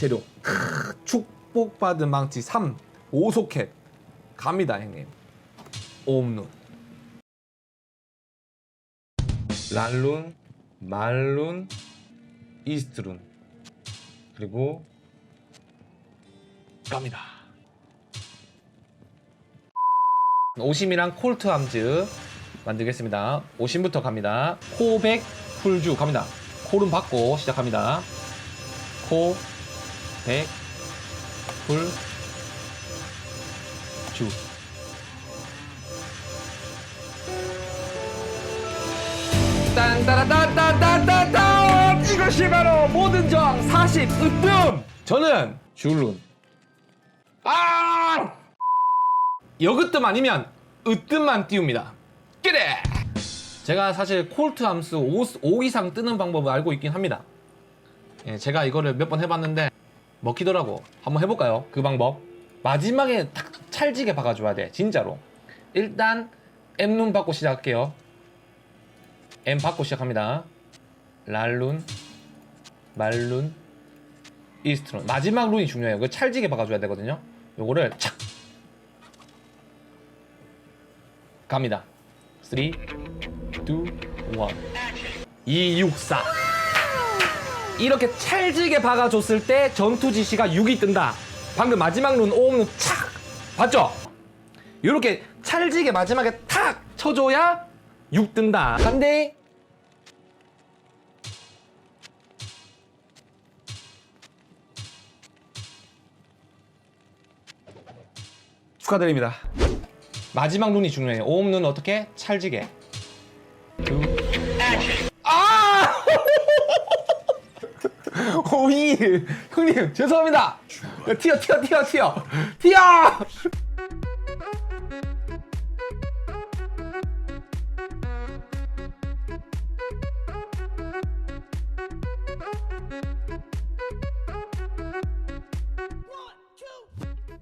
재료. 크, 축복받은 망치 3 5소켓 갑니다 형님. 옴눈. 랄룬 말룬 이스트룬. 그리고 갑니다. 오심이랑 콜트 함즈 만들겠습니다. 오심부터 갑니다. 코백 풀주 갑니다. 콜은 받고 시작합니다. 코, 백, 풀, 주. 딴따라따따따따따! 이것이 바로 모든 정 40 으뜸! 저는 줄룬 아! 여그뜸 아니면 으뜸만 띄웁니다. 그래! 제가 사실 콜트 함수 5, 5 이상 뜨는 방법을 알고 있긴 합니다. 예, 제가 이거를 몇 번 해봤는데 먹히더라고. 한번 해볼까요? 그 방법. 마지막에 탁 찰지게 박아줘야 돼. 진짜로. 일단 M룬 받고 시작할게요. M 받고 시작합니다. 랄룬, 말룬, 이스트룬. 마지막 룬이 중요해요. 그 찰지게 박아줘야 되거든요. 요거를 착 갑니다. 3, 2, 1. 2, 6, 4. 이렇게 찰지게 박아줬을 때 전투 지시가 6이 뜬다. 방금 마지막 룬 오음은 착 봤죠? 이렇게 찰지게 마지막에 탁 쳐줘야 6 뜬다. 간대. 축하드립니다. 마지막 룬이 중요해요. 오음 룬 어떻게? 찰지게. 두. 아! 오이 형님 죄송합니다. 튀어 튀어 튀어 튀어 튀어.